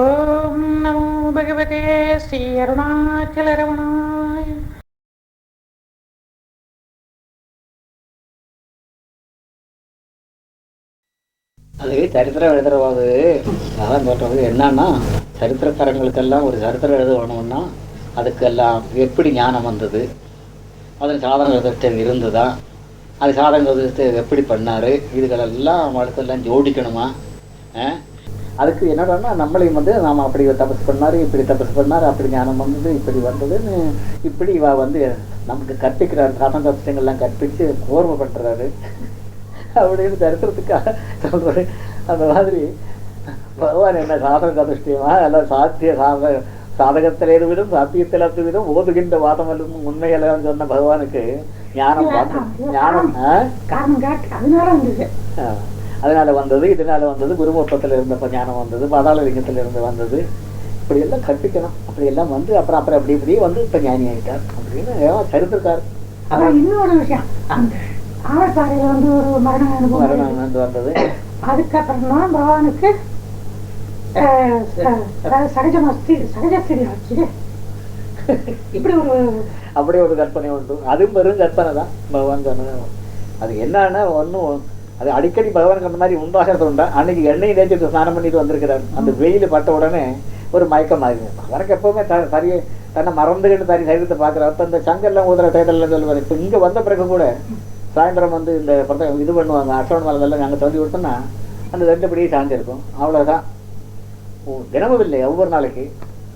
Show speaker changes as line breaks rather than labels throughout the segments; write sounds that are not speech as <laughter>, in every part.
ஓம் நமோ பகவதே ஸ்ரீ அருணாச்சல ரமணாய.
அது சரித்திரம் எழுதுறவாது. அதான் சொல்றது என்னன்னா சரித்திரக்காரங்களுக்கெல்லாம் ஒரு சரித்திரம் எழுத வேணும்னா அதுக்கெல்லாம் எப்படி ஞானம் வந்தது? அதில் சாதன விதத்தை இருந்ததா? அது சாதன விதத்தை எப்படி பண்ணாரு? இதுகளெல்லாம் வளர்த்தெல்லாம் ஜோடிக்கணுமா? ஆ? அதுக்கு என்னடான்னா நம்மளையும் வந்து நாம் அப்படி தபஸ் பண்ணாரு இப்படி தபஸ் பண்ணாரு அப்படி ஞானம் வந்தது இப்படி வந்ததுன்னு இப்படி இவ வந்து நமக்கு கற்பிக்கிறார் சாதன தபசங்கள்லாம் கற்பிச்சு கோர்மை பண்ணுறாரு அப்படின்னு தரிசனத்துக்காக சொல்றேன் அந்த மாதிரி பகவான் என்ன சாதன கதிஷ்டியமா எல்லாம் சாத்திய சாத சாதகத்தில் விடும் சாத்தியத்தில் விடும் ஓதுகின்ற வாதம் எல்லாம் உண்மையெல்லாம் சொன்ன பகவானுக்கு ஞானம் ஞானம்?
காரணம் அதனால.
அதனால வந்தது இதனால வந்தது குருமூர்த்தத்தில் இருந்தப்ப ஞானம் வந்தது பாதாளலிங்கத்தில் இருந்து வந்தது. இப்படி எல்லாம் கற்பிக்கணும். அப்படி எல்லாம் வந்து அப்புறம் அப்புறம் அப்படி இப்படி வந்து இப்ப ஞானி ஆயிட்டார் அப்படின்னு சரித்திருக்கார்
அப்புறம் இன்னொரு விஷயம். அந்த ஆவர்பாறையில வந்து ஒரு மரண அனுபவம்
மரணம் வந்து வந்தது
அதுக்கப்புறம் தான் பகவானுக்கு சகஜமஸ்தி சகஜஸ்திரி ஆச்சு. இப்படி ஒரு
அப்படி ஒரு கற்பனை உண்டு. அதுவும் வெறும் கற்பனை தான். பகவான் சொன்னது. அது என்னன்னா ஒன்றும் அது அடிக்கடி பகவானுக்கு அந்த மாதிரி உண்டாகிறது உண்டா? அன்னைக்கு எண்ணெய் தேய்ச்சிட்டு ஸ்நானம் பண்ணிட்டு வந்திருக்கிறார். அந்த வெயில் பட்ட உடனே ஒரு மயக்கம் ஆகுது அவருக்கு எப்பவுமே த சரிய தன்னை மறந்துகிட்டு தனி சரீரத்தை பார்க்குறாரு. அப்போ இந்த சங்கெல்லாம் ஊதுற டேட்டெல்லாம் சொல்லுவார். இப்போ இங்கே வந்த பிறகு கூட சாயந்தரம் வந்து இந்த பிரத- இது பண்ணுவாங்க. அசோன் மலதெல்லாம் நாங்கள் சொல்லி கொடுத்தோம்னா அந்த ரெண்டு படியே சாஞ்சிருக்கும். அவ்வளோதான் ஓ, தினமும் இல்லை ஒவ்வொரு நாளைக்கு.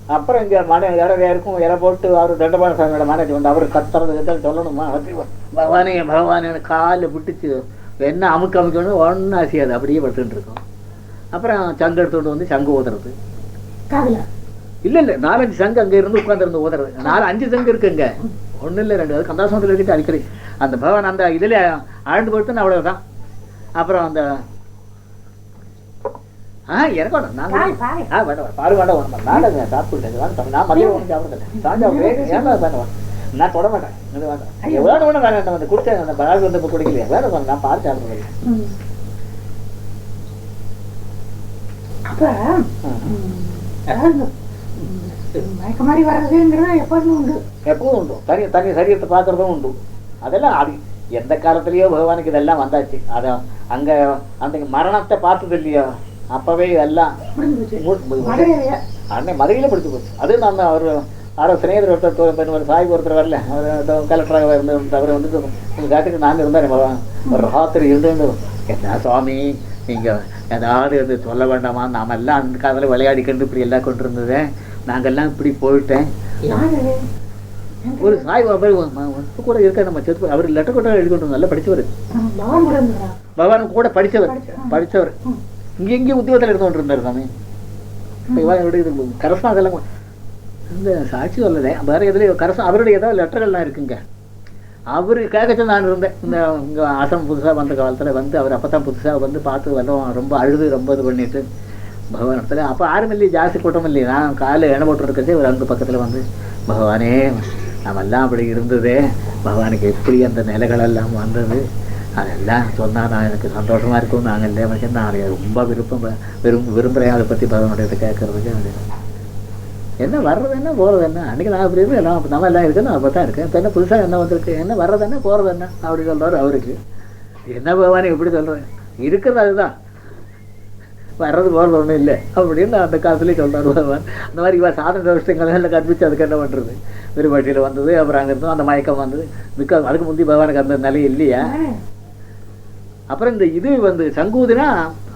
அப்புறம் இங்கே மன இற இருக்கும் இற போட்டு அவர் தண்டபான சாமியோட மேனேஜ்மெண்ட் அவர் கத்துறது சொல்லணுமா? பகவானே பகவானே காலில் பிடிச்சி என்ன அமுக்கு அமுக்கணும் ஒன்றும் அசையாது அப்படியே படுத்துட்டு இருக்கும் அப்புறம் சங்கு எடுத்துட்டு வந்து சங்கு ஊதுறது இல்லை இல்லை நாலஞ்சு சங்கு அங்கே இருந்து உட்காந்துருந்து ஊதுறது நாலு அஞ்சு சங்கு இருக்குங்க. ஒன்றும் இல்லை ரெண்டு. அது கந்தாசனத்தில் இருக்கிட்டு அடிக்கடி. அந்த பகவான் அந்த இதில் ஆழ்ந்து போட்டுன்னு அவ்வளவுதான். அப்புறம் அந்த ஆ எனக்கு நான். ஆ வேண்டாம். பாரு வேண்டாம். நாடங்க சாப்பிட்டு நான் மதியம் சாப்பிடுறேன் சாப்பிட்டு ஏன்னா வேண்டாம். நான் தொட மாட்டேன். வேண்டாம்
ஐயோ.
வேணும் வந்து குடிச்சேன் அந்த பால் வந்து இப்போ குடிக்கலையா? வேணும். நான்
இந்த, ம், மயக்க மாதிரி வர்றதுங்கிறது எப்போதுமே உண்டு.
எப்பவும் உண்டு. தனி தனி சரீரத்தை பார்க்கறதும் உண்டு. அதெல்லாம் அது எந்த காலத்துலயோ பகவானுக்கு இதெல்லாம் வந்தாச்சு. அத அங்க அந்த மரணத்தை பார்த்தது இல்லையோ? அப்பவே எல்லாம்
முடிஞ்சு போச்சு.
மு- மு-
மதுரையில
அன்னை மதுரையில படிச்சு போச்சு. அது நம்ம அவர் யாரோ சிநேகர் ஒருத்தர் ஒரு சாய் ஒருத்தர் வரல. அவர் கலெக்டராக இருந்து அவர் வந்துட்டு உங்க காட்டுக்கு நாங்கள் பகவான் ஒரு ராத்திரி இருந்து என்ன சுவாமி நீங்க ஏதாவது இது சொல்ல வேண்டாமா? நாம எல்லாம் அந்த காலத்துல விளையாடிக்கிட்டு இப்படி எல்லாம் கொண்டு இருந்தது நாங்கெல்லாம் இப்படி போயிட்டேன். ஒரு சாய் பாபா கூட இருக்க நம்ம செத்து அவர் லெட்டர் கூட எழுதி கொண்டு நல்லா படிச்சவர்.
ம், பகவான் கூட
படிச்சவர்.
ம்.
இங்க எங்கேயும் உத்தியோகத்தில் இருந்து கொண்டு இருந்தார் சாமி இவன் எப்படி கரசம் அதெல்லாம் இந்த சாட்சி சொல்லலை வேறு எதுலேயும் கரசம் அவருடைய ஏதாவது லெட்டர்கள்லாம் இருக்குங்க. அவருக்காக நான் இருந்தேன். இந்த இங்கே ஆசிரம் புதுசாக வந்த காலத்தில் வந்து அவர் அப்போ தான் புதுசாக வந்து பார்த்து வந்தோம் ரொம்ப அழுது ரொம்ப இது பண்ணிட்டு பகவானத்தில். அப்போ ஆறு மில்லி ஜாஸ்தி கூட்டம் இல்லையே. நான் காலையில் எண்ணெய் போட்டு இருக்கிறதே ஒரு அங்கே பக்கத்தில் வந்து பகவானே நம்மெல்லாம் அப்படி இருந்ததே. பகவானுக்கு எப்படி அந்த நிலைகளெல்லாம் வந்தது? அதெல்லாம் சொன்னால் நான் எனக்கு சந்தோஷமாக இருக்கும் நாங்கள் இல்லை மனுஷன் நான் ரொம்ப விருப்பம் விரும்ப விரும்புகிறேன் அதை பற்றி பகவானுடைய கேட்குறதுக்கு. கேட்கறதுக்கு அப்படின்னு என்ன வர்றது என்ன போகிறது என்ன? அன்றைக்கி நான் அப்படி இருந்து எல்லாம் நம்ம எல்லாம் இருக்கணும் அப்போ தான் இருக்கேன். இப்போ என்ன புதுசாக என்ன வந்திருக்கு? என்ன வர்றது என்ன போகிறது என்ன? அப்படி சொல்கிறார் அவருக்கு. என்ன பகவானே எப்படி சொல்கிறேன் இருக்கிறது அதுதான். வர்றது போகிறது ஒன்றும் இல்லை. அப்படின்னு அந்த காசுலேயே சொல்கிறார் பகவான். அந்த மாதிரி இவன் சாதன விஷயங்கள் எல்லாம் கற்பிச்சு அதுக்கு என்ன பண்ணுறது விரும்பாட்டியில் வந்தது அப்புறம் அங்கே இருந்தோம் அந்த மயக்கம் வந்தது. மிக்க அதுக்கு முந்தி பகவானுக்கு அந்த நிலை இல்லையா? அப்புறம் இந்த இது வந்து சங்கூதினா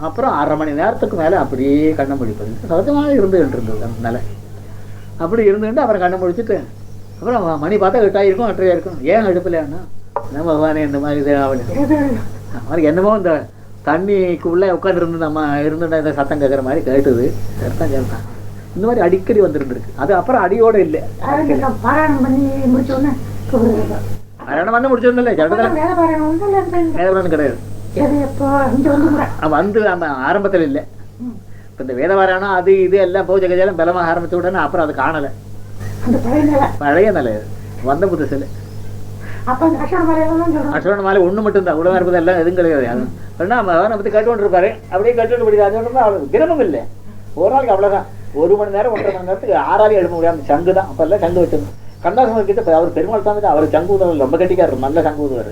அப்புறம் அரை மணி நேரத்துக்கு மேலே அப்படியே கண்ணை முடிப்பது. சகஜமாக இருந்துகிட்டு இருந்தது அந்த நிலை. அப்படி இருந்துட்டு அப்புறம் கண்ணை முடிச்சுட்டு அப்புறம் மணி பார்த்தா எட்டாயிருக்கும் எட்டரையா இருக்கும் ஏன் அடுப்பில்லைன்னா நம்ம பகவானே இந்த மாதிரி இது மாதிரி என்னமோ இந்த தண்ணிக்குள்ளே உட்காந்துருந்து நம்ம இருந்துட்டா இந்த சத்தம் கேட்குற மாதிரி கேட்டுது. கேட்டான் கேட்டான் இந்த மாதிரி அடிக்கடி வந்துருந்துருக்கு அது அப்புறம் அடியோட இல்லை.
பாராயணம் பண்ணி முடிச்ச உடனே கூப்பிடுறது.
மரணம் வந்து முடிச்சிருந்தில்ல ஜடத்தில்
பாராயணம்
கிடையாது.
வந்து
நம்ம ஆரம்பத்தில் இல்லை. இப்போ இந்த வேதவாராயணம் அது இது எல்லாம் பூஜை கஜாலம் பலமாக ஆரம்பிச்ச உடனே அப்புறம் அது காணலை
அந்த பழைய நிலை.
வந்த
அப்ப அந்த மலையெல்லாம் சொல்றோம்
அசோன மாலை ஒன்று மட்டும்தான் உடம்பு இருப்பது எல்லாம் எதுவும் கிடையாது அது நம்ம அவனை பற்றி கேட்டு கொண்டு இருப்பாரு அப்படியே கேட்டு கொண்டு பிடிக்காது அது ஒன்றும் அவளுக்கு தினமும் இல்லை ஒரு நாளைக்கு அவ்வளோதான் ஒரு மணி நேரம் ஒன்றரை மணி நேரத்துக்கு ஆறாலே எழுப்ப முடியாம சங்கு தான் அப்பெல்லாம் சங்கு வச்சிருந்தோம் கண்ணாசம் கிட்ட அவர் பெருமாள் சாமி தான் அவர் சங்கு ஊதுவார் ரொம்ப கட்டிக்காரு நல்ல சங்கு ஊதுவார்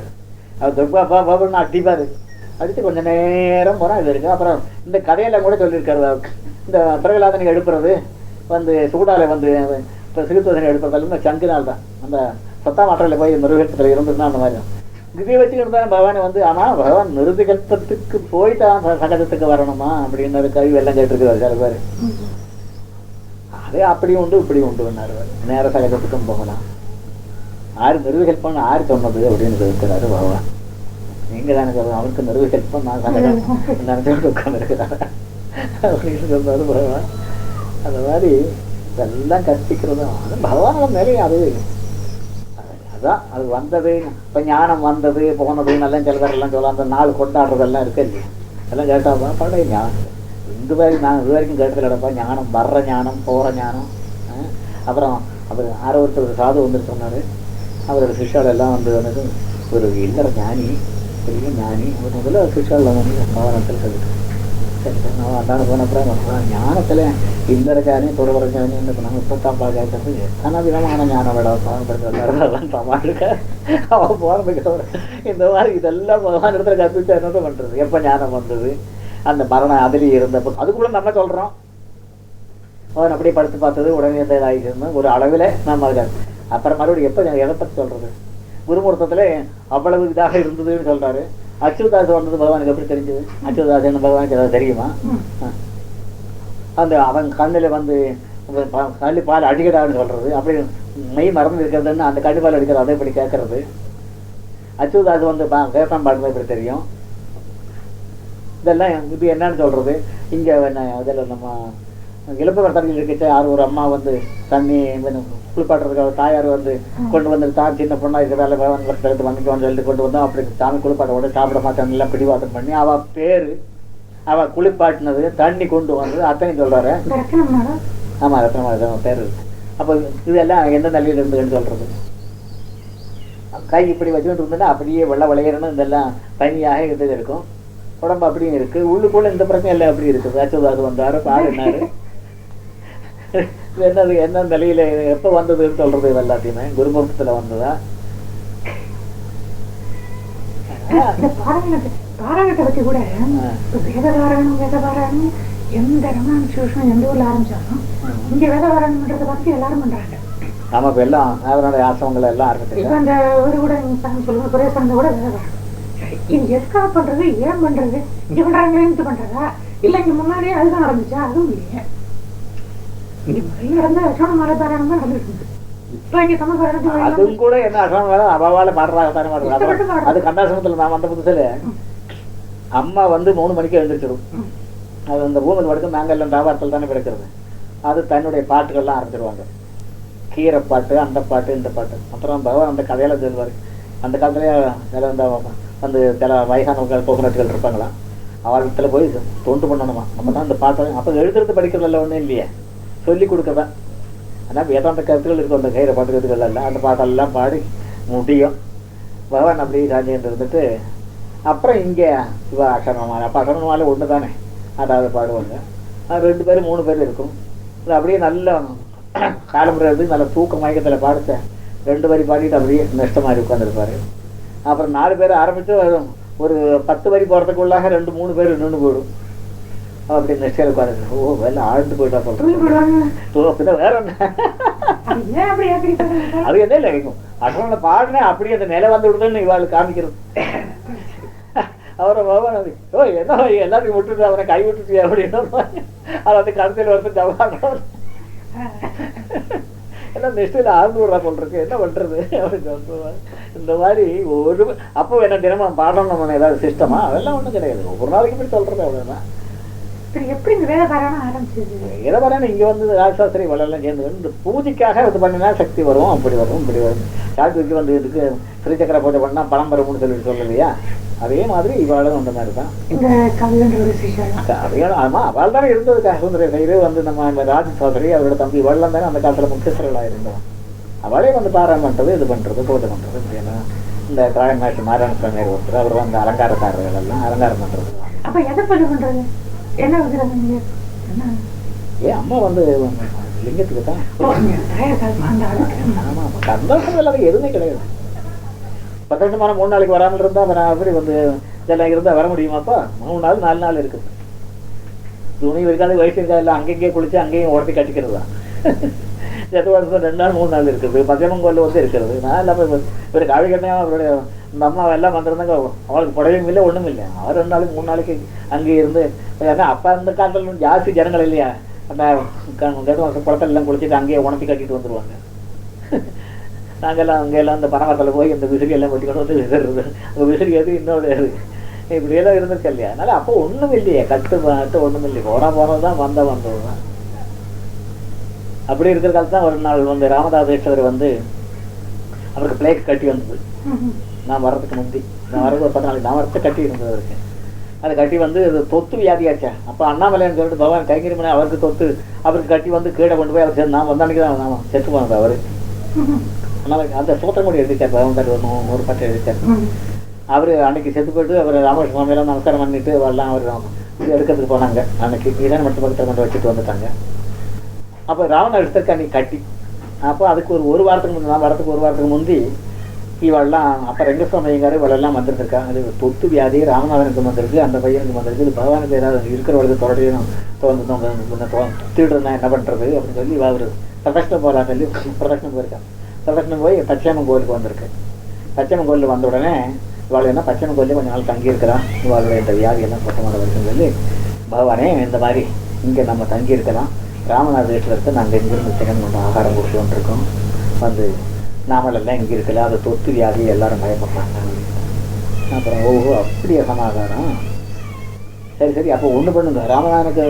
அவர் துர்பா பா பாபுன்னு அடிப்பாரு அடித்து கொஞ்ச நேரம் போனால் இது இருக்குது அப்புறம் இந்த கதையெல்லாம் கூட சொல்லியிருக்காரு. இந்த பிரகலாதனை எழுப்புறது வந்து சூடால வந்து இப்போ சிறுத்தோதனை எழுப்புறது இந்த சங்குனால் தான். அந்த பத்தாம் ஆற்றலில் போய் மிருகத்தில் இருந்துருந்தா அந்த மாதிரி இதை வச்சுக்கிட்டு தான் பகவான் வந்து ஆனால் பகவான் நிருதிகல்பத்துக்கு போய் தான் சகஜத்துக்கு வரணுமா? அப்படின்னு கவி எல்லாம் கேட்டிருக்கிறார் சில பேர். அதே அப்படி உண்டு இப்படி உண்டு நேர சகஜத்துக்கும் போகலாம். ஆறு நிருவிகல்பம் ஆறு சொன்னது அப்படின்னு இருக்கிறாரு பகவான். நீங்க தானே சொல்லுங்க அவருக்கு நிருவிகல்பம் நான் சகஜம் நினைச்சுட்டு உட்காந்துருக்கிறாரு அப்படின்னு பகவான் அந்த மாதிரி இதெல்லாம் கற்பிக்கிறதும் அது பகவானோட நிலை அது. அதான் அது வந்தது இப்போ ஞானம் வந்தது போனது நல்லா சில பேர் எல்லாம் சொல்ல அந்த நாள் கொண்டாடுறதெல்லாம் இருக்கு இல்லையா? எல்லாம் கேட்டாப்பா பழைய ஞானம். இந்த வரைக்கும் நான் இது வரைக்கும் கேட்டதில்லடப்பா ஞானம் வர்ற ஞானம் போகிற ஞானம்? அப்புறம் அவர் ஆரோ ஒருத்தர் சாது வந்து சொன்னார். அவரோட சிஷ்யால் எல்லாம் வந்து வந்து ஒரு இல்லற ஞானி. பெரிய ஞானி. அவர் முதல்ல சிஷ்யாவில் வந்து பகவானத்தில் சொல்லிட்டு. சரி சரி நான் அதான் போன அப்புறம் ஞானத்தில் இல்லற ஞானி தொடர்புற ஞானி என்ன பண்ணாங்க முப்பத்தாம் பாஜாக்கிறது எத்தனை விதமான ஞான விட பாவப்படுத்த சமாளிக்க அவன் போனதுக்கு அவர் இந்த மாதிரி இதெல்லாம் பகவான் இடத்துல கற்பிச்சா என்னதான் பண்ணுறது எப்போ ஞானம் வந்தது? அந்த மரணம் அதுலேயே இருந்தப்போ அதுக்குள்ள நம்ம சொல்கிறோம் அவன் அப்படியே படுத்து பார்த்தது உடனே இந்த இதாகிட்டு ஒரு அளவில் நம்ம அதுக்கு அப்புறம் மறுபடியும் எப்போ எதை பற்றி சொல்கிறது குருமுகூர்த்தத்தில் அவ்வளவு இதாக இருந்ததுன்னு சொல்றாரு. அச்சுதாசு வந்தது பகவானுக்கு எப்படி தெரிஞ்சது? அச்சுதாசன் பகவானுக்கு ஏதாவது தெரியுமா. அந்த அவன் கண்ணில் வந்து கள்ளி பால் அடிக்கடான்னு சொல்றது. அப்படி மெய் மறந்து இருக்கிறதுன்னு அந்த கள்ளி பால் அடிக்கிறது அதை இப்படி கேட்கறது. அச்சுதாசு வந்து பா கேட்டான் பாடுறது இப்படி தெரியும். இதெல்லாம் இது என்னன்னு சொல்றது? இங்க என்ன இதில் நம்ம வர்த்தகங்கள் இருக்கிட்ட யார் ஒரு அம்மா வந்து தண்ணி வந்து குளிப்பாட்டுறதுக்காக தாயார் வந்து கொண்டு வந்து தான் சின்ன பொண்ணா இருக்கிறதால பகவான் வர்த்தகத்தை வந்துட்டு சொல்லிட்டு கொண்டு வந்தோம். அப்படி சாமி குளிப்பாட்ட கூட சாப்பிட மாட்டாங்க எல்லாம் பிடிவாதம் பண்ணி அவ பேரு அவ குளிப்பாட்டினது தண்ணி கொண்டு வந்தது அத்தனையும் சொல்றாரு.
ரத்னம்னாடா
ஆமா ரத்னமா பேர். இருக்கு அப்போ இதெல்லாம் எந்த நிலையில இருந்துன்னு சொல்றது? கை இப்படி வச்சுக்கிட்டு இருந்ததுன்னா அப்படியே வெள்ளை விளையறணும் இதெல்லாம் தனியாக இது இருக்கும். உடம்பு அப்படியும் இருக்கு. உள்ளுக்குள்ள இந்த பிரச்சனை எல்லாம் அப்படி இருக்குது. அச்சுதாசு வந்தாரு பாடினாரு. என்னது என்ன நிலையில எப்ப வந்ததுன்னு சொல்றது இது எல்லாத்தையுமே. குருமுகத்துல வந்ததா?
பாராயணத்தை பத்தி கூட இப்ப வேத பாராயணம் வேத பாராயணம் எந்த ரமண எந்த ஊர்ல ஆரம்பிச்சாலும் இங்க வேத பாராயணம்ன்றதை பார்த்து எல்லாரும் பண்றாங்க.
ஆமா இப்ப எல்லாம் அதனுடைய ஆசிரமங்கள் எல்லாம்
இப்ப
ஆரம்பிச்சிருக்கேன்
அந்த ஒரு கூட சொல்லுங்க குரேசன் கூட வேத பாராயணம் இது எதுக்காக பண்றது ஏன் பண்றது? இங்க பண்றாங்க பண்றதா? இல்ல இங்க முன்னாடியே அதுதான் ஆரம்பிச்சா? அதுவும் இல்லையே.
அதுவும் கூட என்ன அசம் பாடுறாங்க தானே பாடுறாங்க அது கண்டாசிரமத்துல நான் வந்த புதுசுல அம்மா வந்து மூணு மணிக்கு எழுந்திரிச்சிடும். அது அந்த பூமி படுத்து நாங்கள் வியாபாரத்தில் தானே கிடக்கிறது அது தன்னுடைய பாட்டுகள்லாம் ஆரம்பிச்சிருவாங்க. கீரை பாட்டு அந்த பாட்டு இந்த பாட்டு. அப்புறம் பகவான் அந்த கதையில சொல்லுவார். அந்த காலத்துலயே சில இந்த அந்த சில வயசானவர்கள் கோகனட்டுகள் இருப்பாங்களா? அவளத்துல போய் தொண்டு பண்ணணுமா? நம்ம தான் அந்த பாட்டு அப்போ எழுதுறது படிக்கிறதுல ஒன்றும் இல்லையே. சொல்லி கொடுக்கதான் ஆனால் வேதாந்த கருத்துக்கள் இருக்கும் அந்த கயிறு பாட்டு கருத்துக்கள் எல்லாம் அந்த பாட்டெல்லாம் பாடி முடியும். பகவான் அப்படி ராஜேந்திர இருந்துட்டு அப்புறம் இங்கே சிவ அக்ஷரமாலை அப்போ அக்ஷரமாலை ஒன்று தானே அதாவது பாடுவாங்க. அது ரெண்டு பேரும் மூணு பேர் இருக்கும். அது அப்படியே நல்ல <clears throat> காலம்புறது நல்ல தூக்க மயக்கத்தில் பாடுத்த ரெண்டு வரி பாடிட்டு அப்படியே நஷ்ட மாதிரி உட்காந்துருப்பாரு அப்புறம் நாலு பேர் ஆரம்பித்து ஒரு பத்து வரி போகிறதுக்குள்ளாக ரெண்டு மூணு பேர் நின்று போயிடும். அப்படி நெக்ஸ்ட் உட்காந்து ஓ வேலை ஆழ்ந்து போயிட்டா
போடுவாங்க.
ஓ பின்ன வேற என்ன?
அது
என்ன இருக்கும் அசோன பாடினே அப்படியே அந்த நிலை வந்து விடுதுன்னு இவாளுக்கு காமிக்கிறது. அவரை பகவான் அது ஓ என்ன எல்லாத்தையும் விட்டுட்டு அவரை கை விட்டுட்டியா அப்படின்னு அது வந்து கடைசியில் வந்து ஜவான் நெக்ஸ்டில் ஆழ்ந்து விடுறா சொல்றதுக்கு என்ன பண்றது? அப்படின்னு சொல்லுவாங்க. இந்த மாதிரி ஒரு அப்போ என்ன தினமும் பாடணும் நம்ம ஏதாவது சிஸ்டமா அதெல்லாம் ஒன்றும் கிடையாது. ஒவ்வொரு நாளைக்கு இப்படி சொல்றது அவ்வளோதான்
எப்படி இந்த வேத பாராயணம் ஆரம்பிச்சது?
பண்ணா இங்க வந்து ராஜசாஸ்திரி வளரெல்லாம் சேர்ந்து இந்த பூஜைக்காக இது பண்ணினா சக்தி வரும் அப்படி வரும் இப்படி வரும். சாத்துக்கு வந்து இதுக்கு ஸ்ரீசக்கர பூஜை பண்ணா பணம் வரும்னு சொல்லிட்டு சொல்லலையா? அதே மாதிரி இவாளும் அந்த மாதிரி தான்.
இந்த கவிதன்ற ஒரு சிஷியம்
அதையும் ஆமா அவள் தானே இருந்தது சுந்தர சைடு வந்து நம்ம ராஜசாஸ்திரி அவரோட தம்பி இவள்லாம் தானே அந்த காலத்துல முக்கியஸ்தர்களாக இருந்தோம் அவளே வந்து பாராயணம் பண்றது இது பண்றது பூஜை பண்றது இப்படின்னா இந்த காயநாட்டு நாராயண சுவாமி ஒருத்தர் அவர் வந்து அலங்காரக்காரர்கள் எல்லாம் அலங்காரம் பண்றது.
அப்ப எதை பூஜை பண்றது? என்ன விக்கிரகம் என்ன?
ஏன் அம்மா வந்து லிங்கத்துக்கு தான்.
ஓ, இங்க தயாரிக்காது அந்த ஆளுக்கு.
ஆமா ஆமா. சந்தோஷம் இல்லாத எதுவுமே கிடையாது. பத்து வருஷமான மூணு நாளைக்கு வராமல் இருந்தா அப்புறம் அப்படி வந்து இதெல்லாம் இருந்தா வர முடியுமாப்பா மூணு நாள் நாலு நாள் இருக்குது துணி இருக்காது வயசு இருக்காது எல்லாம் அங்கங்கே குளிச்சு அங்கேயும் உடச்சி கட்டிக்கிறது தான் எட்டு <laughs> வருஷம் ரெண்டு நாள் மூணு நாள் இருக்குது. பச்சைமன் கோயில் வந்து இருக்கிறது. நான் இல்லாமல் இவர் காவி கட்டினா அவருடைய இந்த அம்மா எல்லாம் வந்திருந்தாங்க. அவளுக்கு புடவையும் இல்லை ஒன்றும் இல்லை. அவர் ரெண்டு நாளைக்கு மூணு நாளைக்கு அங்கே இருந்து ஏன்னா அப்போ அந்த காலத்தில் ஜாஸ்தி ஜனங்கள் இல்லையா? அந்த குளத்தில் எல்லாம் குளிச்சுட்டு அங்கேயே உணர்த்தி கட்டிட்டு வந்துருவாங்க. நாங்கள்லாம் அங்கெல்லாம் அந்த பனமரத்தில் போய் இந்த விசிறி எல்லாம் வெட்டி கொண்டு வந்து விசிறது. அந்த விசிறி எது இன்னொரு இப்படியெல்லாம் இருந்துச்சு இல்லையா? அதனால அப்போ ஒன்றும் இல்லையே. கட்டுப்பாட்டு ஒன்றும் இல்லையே. போனால் போனது தான் வந்த வந்தது தான் அப்படி இருக்கிற காலத்து தான் ஒரு நாள் வந்து ராமதாசேஸ்வரர் வந்து அவருக்கு பிளேக் கட்டி வந்தது. நான் வர்றதுக்கு முந்தி. நான் வரது ஒரு பத்து நாளைக்கு நான் வரத்தை கட்டி இருந்தது அவருக்கு அது கட்டி வந்து அது தொத்து வியாதியாச்சா? அப்போ அண்ணாமலைன்னு சொல்லிட்டு பகவான் கைங்கரி பண்ணி அவருக்கு தொத்து அவருக்கு கட்டி வந்து கீழே கொண்டு போய் அவர் சேர்ந்து நான் வந்த அன்னைக்கு தான் நான் செத்து போனது அவர். அதனால அந்த சோத்திரம் கூட எழுதிச்சார் பகவான் ஒரு நூ- நூறு பட்டு எழுதிச்சார். அவர் அன்னைக்கு செத்து போயிட்டு அவர் ராமகிருஷ்ண சுவாமியெல்லாம் நமஸ்காரம் பண்ணிட்டு வரலாம் அவர் எடுக்கிறதுக்கு போனாங்க. அன்னைக்கு இதான் மட்டும் பக்கத்தில் கொண்டு வச்சுட்டு வந்துட்டாங்க. அப்போ ராவண எடுத்ததுக்கு அன்னைக்கு கட்டி. அப்போ அதுக்கு ஒரு ஒரு வாரத்துக்கு முந்தி நான் வரதுக்கு ஒரு வாரத்துக்கு முந்தி இவெல்லாம் அப்போ ரெங்கசுவாமி ஐயங்கார் இவளெல்லாம் வந்திருந்திருக்காங்க அது தொத்து வியாதி ராமநாதனுக்கு வந்திருக்கு அந்த பையனுக்கு வந்திருக்கு. இது பகவானுக்கு ஏதாவது இருக்கிறவளுக்கு தொடர்ந்து தோந்து தீடுனா என்ன பண்ணுறது அப்படின்னு சொல்லி அவர் பிரதட்சணம் போகலாம் சொல்லி பிரதட்சணம் போயிருக்கான் பிரதட்சணம் போய் பச்சையம்மன் கோயிலுக்கு வந்திருக்கு. பச்சையம்மன் கோயிலுக்கு வந்த உடனே இவாள் என்ன பச்சையம்மன் கோயிலே கொஞ்ச நாள் தங்கியிருக்கிறான் இவாளுடைய இந்த வியாதி எல்லாம் சுத்தமாக வருதுன்னு சொல்லி பகவானே இந்த மாதிரி இங்கே நம்ம தங்கியிருக்கலாம். ராமநாத வீட்டில் ராமநாதேஸ்வரத்தை நாங்கள் இங்கிருந்து சிக்கன் கொண்டு ஆகாரம் கொடுத்து வந்துருக்கோம் வந்து நாமளெல்லாம் இங்கே இருக்கல அந்த தொத்து வியாதி எல்லாரும் பயப்படுறாங்க. அப்புறம் ஓஹோ அப்படியே சமாதானம். சரி சரி அப்போ ஒன்று பண்ணுங்க. ராமநாதனுக்கு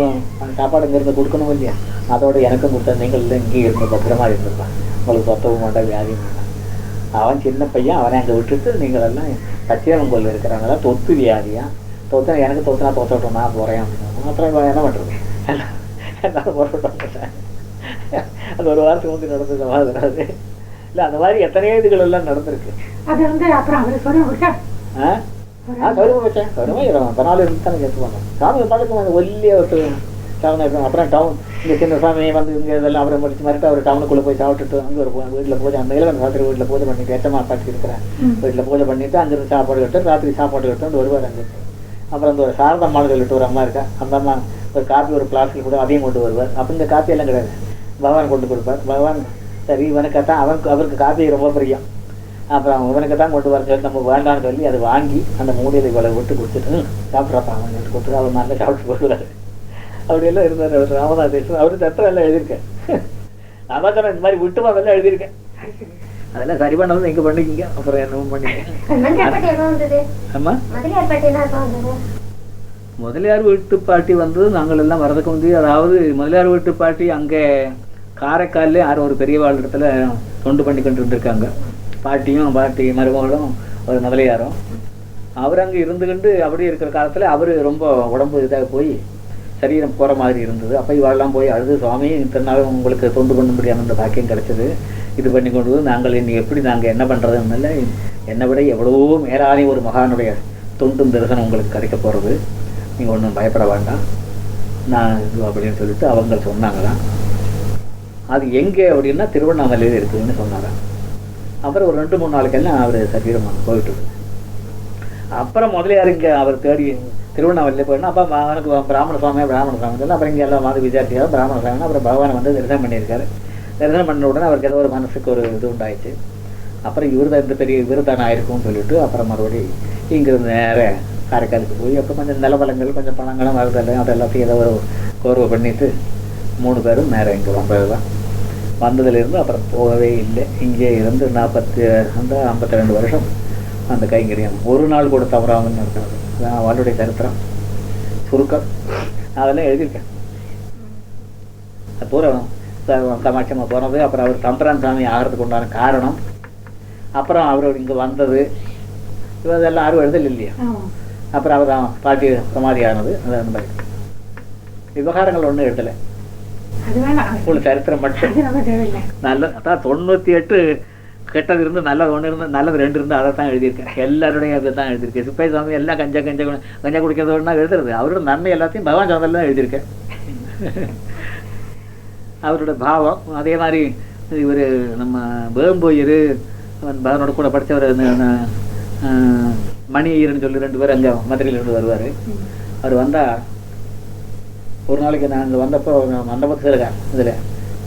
சாப்பாடு இங்கேருந்து கொடுக்கணும் இல்லையா? அதோட எனக்கும் கொடுத்தா நீங்கள் இங்கே இருந்து பத்திரமா இருந்திருப்பான் உங்களுக்கு தொத்தவும் வேண்டாம் வியாதி வேண்டாம். அவன் சின்ன பையன் அவனை அங்கே விட்டுட்டு நீங்கள் எல்லாம் இருக்கிறாங்களா? தொத்து வியாதியா? தொத்தா எனக்கு தொத்துனா தொத்தட்டும் நான் போகிறேன் அப்படின்னு. அப்புறம் இவன் என்ன பண்ணுறது எல்லாரும் போட்டுட்டோம் அது ஒரு வாரத்துக்கு வந்து நடந்தது மாதிரி இல்லை அந்த மாதிரி எத்தனையோ இதுகள் எல்லாம் நடந்திருக்கு.
அது வந்து அப்புறம் அவரு சொல்லி விட்டா
ஆ? ஆ கரும்பு வச்சேன் இருபது பதினாலு இருந்து தானே சேர்த்துவாங்க சாமி பழக்கம் அந்த ஒல்லிய ஒரு சாமி இருக்கும் அப்புறம் டவுன் இங்கே சின்ன சாமி வந்து இங்கே இதெல்லாம் அவரை முடிச்சு மறுட்டு அவர் டவுனுக்குள்ளே போய் சாப்பிட்டுட்டு அங்கே ஒரு வீட்டில் பூஜை அந்த இளவன் ராத்திரி வீட்டில் பூஜை பண்ணிட்டு ஏற்றமா பாட்டி இருக்கிறேன். வீட்டில் பூஜை பண்ணிட்டு அங்கிருந்து சாப்பாடு கட்டு ராத்திரி சாப்பாடு கட்டு வருவார் அங்கே. அப்புறம் அந்த ஒரு சாரதம்மாள் சொல்லிட்டு ஒரு அம்மா இருக்கா அந்த அம்மா ஒரு காப்பி ஒரு பிளாஸ்டிக் கூட அதையும் கொண்டு வருவார். அப்போ இந்த காப்பி எல்லாம் கிடையாது. பகவான் கொண்டு கொடுப்பார். பகவான் சரி இவனுக்கு தான் அவனுக்கு அவருக்கு காப்பி ரொம்ப பிரியம். அப்புறம் இவனுக்கு தான் கொண்டு வர சொல்லி நம்ம வேண்டாம்னு சொல்லி அதை வாங்கி அந்த மூடியில் இவ்வளோ விட்டு கொடுத்துட்டு "ம், சாப்பிட்றப்பா அவன் சொல்லிட்டு கொடுத்துட்டு அவர் நல்லா சாப்பிட்டு போடுவார் அப்படியெல்லாம் இருந்தார் அவர் ராமநாதேஸ்வரர். அவரு தத்திரம் எல்லாம் எழுதியிருக்கேன் சொன்னேன் இந்த மாதிரி விட்டு அதெல்லாம் எழுதியிருக்கேன். அதெல்லாம் சரி பண்ணணும் நீங்க பண்ணிக்கிங்க. அப்புறம் என்னவும் பண்ணிக்க
வந்தது?
ஆமா.
வந்தது?
முதலியார் வீட்டு பாட்டி வந்து நாங்கள் எல்லாம் வரதுக்கு முந்தி அதாவது முதலியார் வீட்டு பாட்டி அங்கே காரைக்காலில் யாரும் ஒரு பெரியவாள் இடத்துல தொண்டு பண்ணி கொண்டு இருந்திருக்காங்க பாட்டியும் பாட்டி மருமகளும் ஒரு முதலியாரும். அவர் அங்கே இருந்துக்கிட்டு அப்படி இருக்கிற காலத்தில் அவர் ரொம்ப உடம்பு இதாக போய் சரீரம் போகிற மாதிரி இருந்தது. அப்போ இவாளெல்லாம் போய் அழுது சுவாமி இத்தனை நாள் உங்களுக்கு தொண்டு பண்ண முடியாமல் அந்த பாக்கியம் கிடைச்சது. இது பண்ணி கொண்டு வந்து நாங்கள் இனி எப்படி நாங்கள் என்ன பண்ணுறதுன்னு என்னை விட எவ்வளவோ மேலான ஒரு மகானுடைய தொண்டும் தரிசனம் உங்களுக்கு கிடைக்க போகிறது நீங்கள் ஒன்றும் பயப்பட வேண்டாம். நான் இது அப்படின்னு சொல்லிட்டு அவங்க சொன்னாங்களாம். அது எங்கே அப்படின்னா திருவண்ணாமலையில் இருக்குதுன்னு சொன்னாராம் அப்புறம் ஒரு ரெண்டு மூணு நாளைக்கெல்லாம் அவர் சரீரமான போயிட்டு அப்புறம் முதலியார் இங்கே அவர் தேடி திருவண்ணாமலையில் போயிடணும் அப்போ அவனுக்கு பிராமண சுவாமி பிராமண சுவாமி அப்புறம் இங்கே எல்லாம் மாதிரி விசாரிச்சார் பிராமண சுவாமி அப்புறம் பகவானை வந்து தரிசனம் பண்ணியிருக்காரு. தரிசனம் பண்ண உடனே அவருக்கு ஏதோ ஒரு மனசுக்கு ஒரு இது உண்டாயிடுச்சு. அப்புறம் இவர் தான் இந்த பெரிய இவர் தான் ஆயிருக்கும்னு சொல்லிட்டு அப்புறம் மறுபடி இங்கிருந்து நேர காரைக்காலுக்கு போய் அப்போ கொஞ்சம் நிலவலங்கள் கொஞ்சம் பணங்களும் வருதெல்லாம் அது எல்லாத்தையும் ஏதோ ஒரு கோர்வை பண்ணிட்டு மூணு பேரும் நேரம் இங்கே வந்தது தான் வந்ததுலேருந்து அப்புறம் போகவே இல்லை. இங்கே இருந்து நாற்பத்தி அந்த ஐம்பத்தி ரெண்டு வருஷம் அந்த கைங்கரியம். ஒரு நாள் கூட தவறாமல் இருக்கிறது அதான் அவளுடைய சரித்திரம். சுருக்கம். நான் அதெல்லாம் எழுதியிருக்கேன். அது பூரா காமாட்சியம்மா போனது. அப்புறம் அவர் தம்பரான் சாமி ஆகிறதுக்கு உண்டான காரணம். அப்புறம் அவர் இங்கே வந்தது. இதெல்லாம் யாரும் எழுதல இல்லையா. அப்புறம் அவர் பாட்டி சமாதி ஆனது அந்த மாதிரி. விவகாரங்கள் ஒன்றும் எழுதலை. உங்களுக்கு சரித்திரம் மட்டும். நல்ல அதான் தொண்ணூற்றி எட்டு கெட்டது இருந்து நல்லது ஒன்று இருந்து நல்லது ரெண்டு இருந்து அதை தான் எழுதியிருக்கேன். எல்லாருடைய அதை தான் எழுதியிருக்கேன். சிப்பாய் சாமி எல்லாம் கஞ்சா கஞ்சா கஞ்சா குடிக்கிறதோட தான் எழுதுறது. அவரோட நன்மை எல்லாத்தையும் பகவான் சாதல் தான் எழுதியிருக்கேன். அவரோட பாவம் அதே மாதிரி இவர் நம்ம வேம்போயர் பகவனோட கூட படித்தவர் மணி ஐயர்னு சொல்லி ரெண்டு பேர் அங்கே மதுரையிலேருந்து வருவார். அவர் வந்தால் ஒரு நாளைக்கு நான் வந்தப்போ மண்டபத்தில் இருக்கேன் இதில்.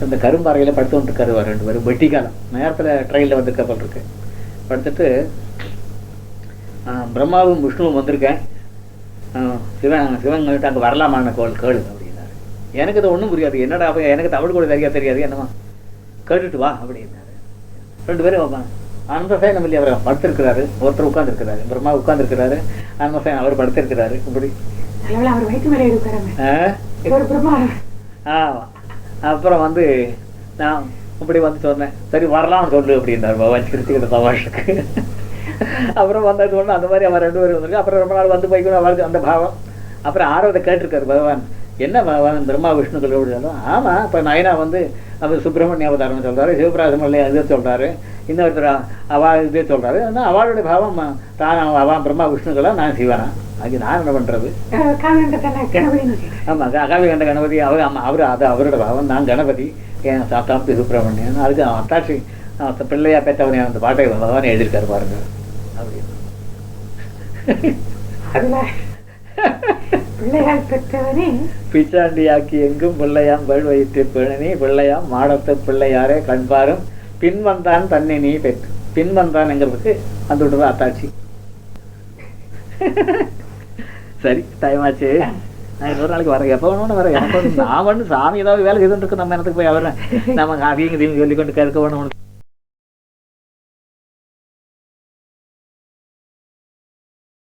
இந்த கரும்பாறையில் படுத்து வந்துருக்காரு அவர் ரெண்டு பேரும். வெட்டிக்காலம் நேரத்தில் ட்ரெயினில் வந்திருக்க போல் இருக்கு. படுத்துட்டு பிரம்மாவும் விஷ்ணுவும் வந்திருக்கேன். சிவன் சிவன் அங்கே வரலாமான்னு கோள் கேளு அப்படின்னாரு. எனக்கு இது ஒன்றும் புரியாது. என்னடா எனக்கு தமிழ் கூட தெரியாது தெரியாது என்னமா. கேட்டுட்டு வா அப்படின்னாரு. ரெண்டு பேரும் ஆனந்த சேனம் இல்லையா அவர் படுத்திருக்கிறாரு. ஒருத்தர் உட்காந்துருக்கிறாரு பிரம்மா உட்காந்துருக்கிறாரு ஆனந்த சேன் அவர் படுத்திருக்கிறாரு. இப்படி.
அவர் வயிற்று மேலே
அப்புறம் வந்து நான் இப்படி வந்து சொன்னேன். சரி வரலாம்னு சொல்லு அப்படின்னாரு பகவான். சிரிச்சுக்கிட்ட தமாஷுக்கு அப்புறம் வந்தது ஒன்று அந்த மாதிரி அவன் ரெண்டு பேரும் வந்திருக்கு அப்புறம் ரொம்ப நாள் வந்து போய்க்கணும் அவருக்கு அந்த பாவம். அப்புறம் ஆர்வத்தை கேட்டிருக்காரு பகவான். என்ன பிரம்மா விஷ்ணுக்கள் எப்படி சொல்லுவோம் ஆமா இப்போ நயனா வந்து அவர் சுப்பிரமணிய அவதாரம் சொல்றாரு சிவபிராசமல்ல இதை சொல்றாரு இன்னொருத்தர் அவா இதே சொல்றாரு ஆனால் அவளுடைய பாவம் தான் அவன் பிரம்மா விஷ்ணுக்களா நான் சிவனா? அது நான் என்ன பண்றது?
காவியங்க தானே கணபதினு சொல்லிட்டு
ஆமா அகாவி கண்ட கணபதி அவர் ஆமா அவர் அது அவரோட பாவம் நான் கணபதி என் சாத்தாம்பி சுப்பிரமணியன் அதுக்கு அவன் அத்தாட்சி பிள்ளையா பெற்றவனே அந்த பாட்டை பகவான் எழுதியிருக்காரு பாருங்க. அப்படின்னு
அதுல பெற்றவனே.
பிச்சாண்டியாக்கி எங்கும் பிள்ளையாம் பல் வைத்து பிழனி பிள்ளையாம் மாடத்து பிள்ளையாரே கண்பாரும் பின் வந்தான் தன்னை நீ பெற்று. பின் வந்தான்ங்கிறதுக்கு அந்த விடுறது அத்தாட்சி சரி டைமாச்சு. நான் இன்னொரு நாளைக்கு வரேன். எப்போ வேணும்னு வரேன். எப்போ நான் ஒன்று சாமி ஏதாவது வேலை செய்துட்டு இருக்கு நம்ம இடத்துக்கு போய் அவரை? நம்ம அதையும் இதையும் சொல்லிக்கொண்டு கருக்க வேணும்